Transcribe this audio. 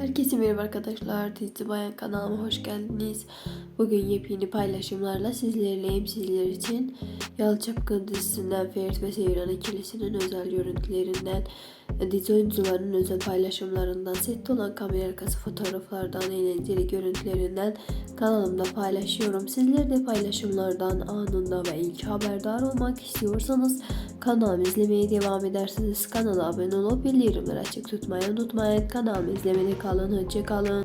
Herkese merhaba arkadaşlar. Dizi Bayan kanalıma hoş geldiniz. Bugün yepyeni paylaşımlarla sizlerleyim. Sizler için Yalı Çapkın dizisinden Ferit ve Seyran ikilisinin özel görüntülerinden, dizi oyuncularının özel paylaşımlarından, sette olan kamera arkası fotoğraflardan, eğlenceli görüntülerinden kanalımda paylaşıyorum. Sizler de paylaşımlardan anında ve ilk haberdar olmak istiyorsanız kanalımı izlemeye devam edersiniz. Kanala abone olup bildirimleri açık tutmayı unutmayın. Kanalımı izlemede. 高伦和杰高伦